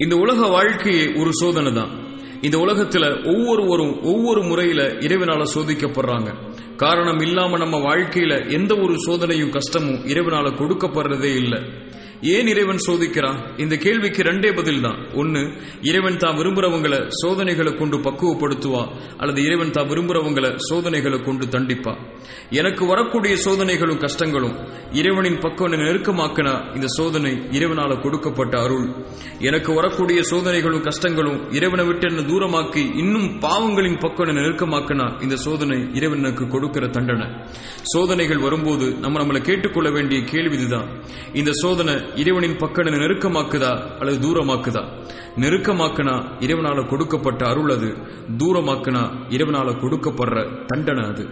இந்த உலக வாழ்க்கையே ஒரு சோதனை தான் இந்த உலகத்துல ஒவ்வொருவரும் ஒவ்வொரு முறையில இறைவனால சோதிக்கப்படுறாங்க. காரணம் இல்லாம நம்ம வாழ்க்கையில எந்த ஒரு சோதனையும் கஷ்டமும் இறைவனால கொடுக்கப்படுறதே இல்லை. ஏன் இறைவன் சோதிக்கிறான்? இந்த கேள்விக்கு ரெண்டே பதில் தான் ஒன்னு இறைவன் தான் விரும்புறவங்களை சோதனைகளை கொண்டு பக்குவப்படுத்துவா அல்லது இறைவன் தான் விரும்புறவங்களை சோதனைகளை கொண்டு தண்டிப்பா? எனக்கு வரக்கூடிய சோதனைகளும் கஷ்டங்களும் இறைவனின் பக்கம் நெருக்கமாக்கினா இந்த சோதனை இறைவனால கொடுக்கப்பட்ட அருள். எனக்கு வரக்கூடிய சோதனைகளும் கஷ்டங்களும் இறைவனை விட்டு என்ன தூரமாக்கி இன்னும் பாவங்களின் பக்கம் என்னை நெருக்கமாக்கினா இந்த சோதனை இறைவனுக்கு கொடுக்கிற தண்டனை. சோதனைகள் வரும்போது நம்ம நம்மளை கேட்டுக்கொள்ள வேண்டிய கேள்வி இதுதான். இந்த சோதனை இறைவனின் பக்கம் நெருக்கமாக்குதா அல்லது தூரமாக்குதா? நெருக்கமாக்குனா இறைவனால கொடுக்கப்பட்ட அருள் அது தூரமாக்குனா இறைவனால கொடுக்கப்படுற தண்டனை அது.